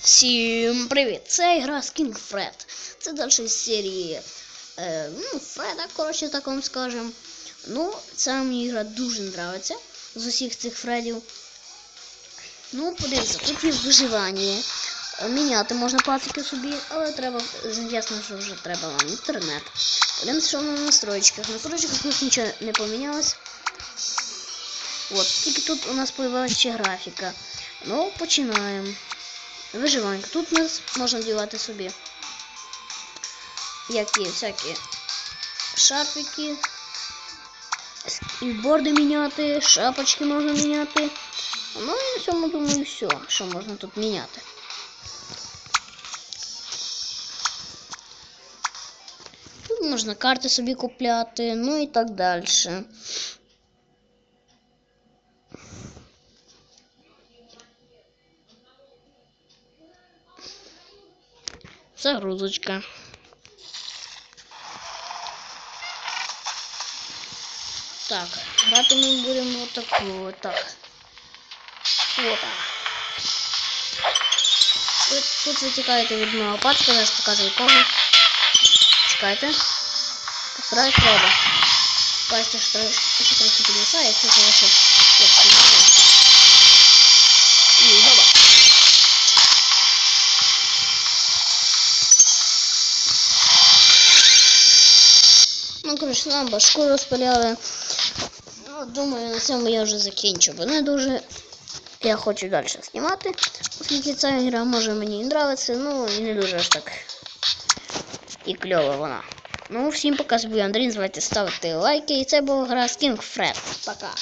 Всім привіт! Це гра King Fred. Це далі з серії е, ну, Фреда, коротше, так вам скажем. Ну, ця мені гра дуже подобається з усіх цих Фредів. Ну, подивіться, тут є виживання. Міняти можна пацики собі, але треба, ясно, що вже треба вам інтернет. Подивимося, що на настройках. На настройках у нас нічого не помінялось. От, тільки тут у нас появилася ще графіка. Ну, починаємо. Виживанка. Тут нас можна дівати собі які всякі шарфики, скейтборди міняти, шапочки можна міняти. Ну і на цьому думаю все, що можна тут міняти. Тут можна карти собі купляти, ну і так далі. Загрузочка. Так, грати ми будемо отаку, так. Опа. Ви тут ви тікаєте від мого пацка, зараз покажу якого. Чекайте. Постараюсь треба. Бачите, що ще трохи підвисає, якщо це Ну, коротше, нам башку розпаляли. Ну, думаю, на цьому я вже закінчу, бо не дуже я хочу далі знімати. Оскільки ця гра може мені і нравиться, ну і не дуже аж так і кльова вона. Ну, всім пока, з Андрій, звайте ставити лайки. І це була гра King Fred. Пока.